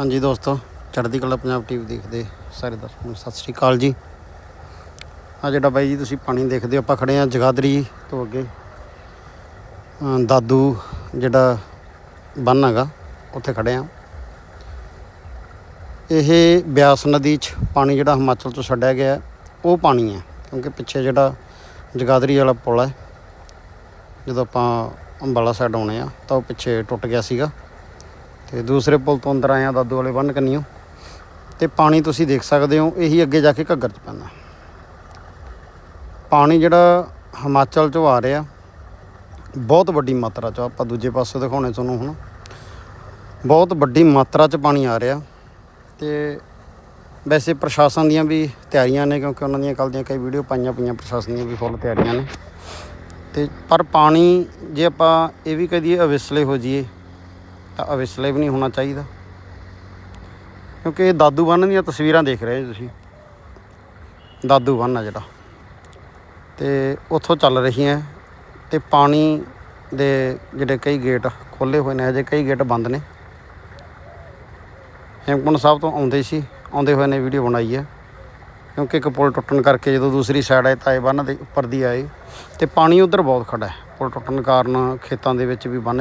ਹਾਂਜੀ ਦੋਸਤੋ, ਚੜ੍ਹਦੀ ਕਲਾ ਪੰਜਾਬ ਟੀਵੀ ਦੇਖਦੇ ਸਾਰੇ ਦਰਸ਼ਕਾਂ ਨੂੰ ਸਤਿ ਸ੍ਰੀ ਅਕਾਲ ਜੀ। ਆ ਜਿਹੜਾ ਬਾਈ ਜੀ ਤੁਸੀਂ ਪਾਣੀ ਦੇਖਦੇ ਹੋ, ਆਪਾਂ ਖੜੇ ਆ ਜਗਾਦਰੀ ਤੋਂ ਅੱਗੇ। ਦਾਦੂ ਜਿਹੜਾ ਬੰਨ ਹੈਗਾ, ਉੱਥੇ ਖੜੇ ਆ ਇਹ ਬਿਆਸ ਨਦੀ 'ਚ ਪਾਣੀ ਜਿਹੜਾ ਹਿਮਾਚਲ ਤੋਂ ਛੱਡਿਆ ਗਿਆ ਉਹ ਪਾਣੀ ਹੈ, ਕਿਉਂਕਿ ਪਿੱਛੇ ਜਿਹੜਾ ਜਗਾਦਰੀ ਵਾਲਾ ਪੁਲ ਹੈ, ਜਦੋਂ ਆਪਾਂ ਅੰਬਾਲਾ ਸਾਈਡ ਆਉਣੇ ਆ ਤਾਂ ਉਹ ਪਿੱਛੇ ਟੁੱਟ ਗਿਆ ਸੀਗਾ। ਤੇ ਦੂਸਰੇ ਪੁਲ ਤੋਂ ਅੰਦਰ ਆਏ ਆ ਦਾਦੂ ਵਾਲੇ ਬੰਨ ਕੰਨੀਓ। ਤੇ ਪਾਣੀ ਤੁਸੀਂ ਦੇਖ ਸਕਦੇ ਹੋ, ਇਹੀ ਅੱਗੇ ਜਾ ਕੇ ਘੱਗਰ ਚ ਪੈਂਦਾ। ਪਾਣੀ ਜਿਹੜਾ ਹਿਮਾਚਲ ਚੋਂ ਆ ਰਿਹਾ, ਬਹੁਤ ਵੱਡੀ ਮਾਤਰਾ ਚ, ਆਪਾਂ ਦੂਜੇ ਪਾਸੇ ਦਿਖਾਉਣੇ ਤੁਹਾਨੂੰ ਹੁਣ। ਬਹੁਤ ਵੱਡੀ ਮਾਤਰਾ ਚ ਪਾਣੀ ਆ ਰਿਹਾ ਤੇ ਵੈਸੇ ਪ੍ਰਸ਼ਾਸਨ ਦੀਆਂ ਵੀ ਤਿਆਰੀਆਂ ਨੇ, ਕਿਉਂਕਿ ਉਹਨਾਂ ਦੀਆਂ ਕੱਲ੍ਹ ਦੀਆਂ ਕਈ ਵੀਡੀਓ ਪਾਈਆਂ ਪਈਆਂ, ਪ੍ਰਸ਼ਾਸਨ ਦੀਆਂ ਵੀ ਫੁੱਲ ਤਿਆਰੀਆਂ ਨੇ। ਤੇ ਪਰ ਪਾਣੀ ਜੇ ਆਪਾਂ ਇਹ ਵੀ ਕਹਦੀਏ ਅਵਿਸਲੇ ਹੋ ਜਾਈਏ ਅਵਿਸਲੇ ਵੀ ਨਹੀਂ ਹੋਣਾ ਚਾਹੀਦਾ। ਕਿਉਂਕਿ ਇਹ ਦਾਦੂ ਬੰਨ ਦੀਆਂ ਤਸਵੀਰਾਂ ਦੇਖ ਰਹੇ ਹੋ ਤੁਸੀਂ। ਦਾਦੂ ਬੰਨ ਆ ਜਿਹੜਾ। ਤੇ ਉੱਥੋਂ ਚੱਲ ਰਹੀਆਂ ਤੇ ਪਾਣੀ ਦੇ ਜਿਹੜੇ ਕਈ ਗੇਟ ਖੋਲੇ ਹੋਏ ਨੇ ਅਜੇ ਕਈ ਗੇਟ ਬੰਦ ਨੇ। ਹੇਮਕੁੰਟ ਸਾਹਿਬ ਤੋਂ ਆਉਂਦੇ ਸੀ, ਆਉਂਦੇ ਹੋਏ ਨੇ ਵੀਡੀਓ ਬਣਾਈ ਹੈ ਕਿਉਂਕਿ ਇੱਕ ਪੁਲ ਟੁੱਟਣ ਕਰਕੇ ਜਦੋਂ ਦੂਸਰੀ ਸਾਈਡ ਆਏ ਤਾਂ ਇਹ ਬੰਨ ਦੇ ਉੱਪਰ ਦੀ ਆਏ। ਤੇ ਪਾਣੀ ਉਧਰ ਬਹੁਤ ਖੜਾ ਹੈ ਪੁਲ ਟੁੱਟਣ ਕਾਰਨ ਖੇਤਾਂ ਦੇ ਵਿੱਚ ਵੀ ਬੰਨ